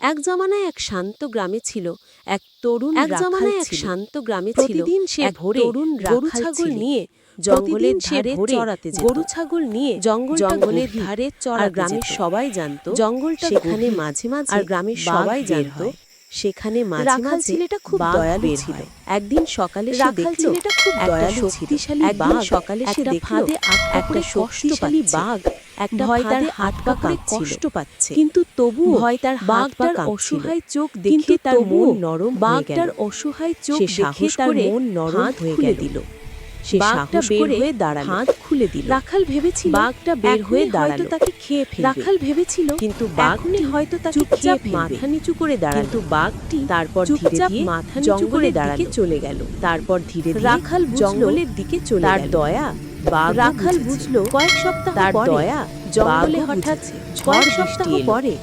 এক জমানায় এক শান্ত গ্রামে ছিল এক তরুণ এক জমানায় এক শান্ত গ্রামে ছিল প্রতিদিন সে ভোরে তরুণ গরু ছাগল নিয়ে জঙ্গলের ধারে চড়াতে যেত। গরু ছাগল নিয়ে জঙ্গলটা জঙ্গলের ধারে চড়াতে গ্রামের সবাই জানতো জঙ্গলটা সেখানে মাঝে মাঝে আর গ্রামের সবাই জানতো সেখানে মাঝে ছেলেটা খুব দয়ালু ছিল। একদিন সকালে সে রাখাল দেখল ছেলেটা খুব একটা দয়ালু। শক্তিশালী বাঘ সকালে সে একটা দেখল একটা শক্তিশালী বাঘ একটা ভয় তার হাত আটকা পা কষ্ট পাচ্ছে। কিন্তু তবুও ভয় তার বাঘটার অসহায় চোখ দেখে তার মন নরম বাঘটার অসহায় চোখ দেখে তার মন নরম হয়ে গেল। দিল। সে বাঘটা বের হয়ে দাঁড়াল। হাত খুলে দিল। রাখাল ভেবেছিল বাঘটা বের হয়ে দাঁড়াল। তাকে খেয়ে ফেলবে। রাখাল ভেবেছিল কিন্তু বাঘটি হয়তো তাকে চুপচাপ মাথা নিচু করে দাঁড়াল। কিন্তু বাঘটি তারপর ধীরে ধীরে মাথা নিচু করে দাঁড়াল। দিকে চলে গেল। তারপর ধীরে ধীরে রাখাল জঙ্গলের দিকে চলে তার দয়া বাঘ রাখাল বুঝলো কয়েক সপ্তাহ তার দয়া জঙ্গলে হঠাৎ কয়েক সপ্তাহ পরে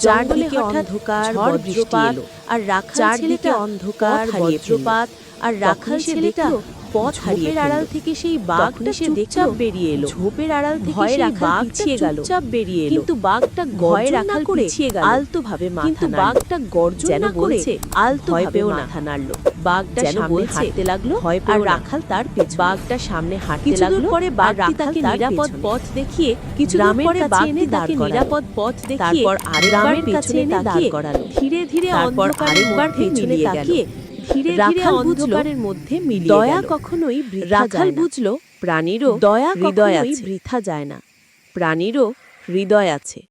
জঙ্গলে হঠাৎ অন্ধকার বৃষ্টি বজ্রপাত। আর রাখাল চারদিকে ছেলেটা অন্ধকার। বজ্রপাত আর রাখাল ছেলেটা পথ হারিয়ে আড়াল থেকে সেই বাঘটা সে চুপচাপ বেরিয়ে এলো। ঝোপের আড়াল থেকে সেই বাঘটা পিছিয়ে গেল। চুপচাপ বেরিয়ে এলো। কিন্তু বাঘটা ভয়ে রাখাল করে পিছিয়ে গেল। আলতো ভাবে মাথা কিন্তু বাঘটা গর্জন যেন বলছে আলতো ভাবে মাথা নাড়ল। বাঘটা সামনে হাঁটতে লাগল ভয় আর রাখাল তার পেছনে। বাঘটা সামনে হাঁটতে লাগল পরে বাঘ তাকে নিরাপদ পথ দেখিয়ে কিছু দূর গ্রামের পরে দাঁড় তাকে। নিরাপদ পথ দেখিয়ে তারপর আরেকবার গ্রামের পেছনে পেছনে দাঁড় করালো। ধীরে ধীরে তারপর অন্ধকারের আরেকবার পেছনে তাকিয়ে ধীরে ধীরে অন্ধকারের মধ্যে মিলিয়ে দয়া কখনোই রাখাল বুঝল বুঝলো প্রাণীরও দয়া হৃদয় আছে। বৃথা যায় না। প্রাণীরও হৃদয় আছে।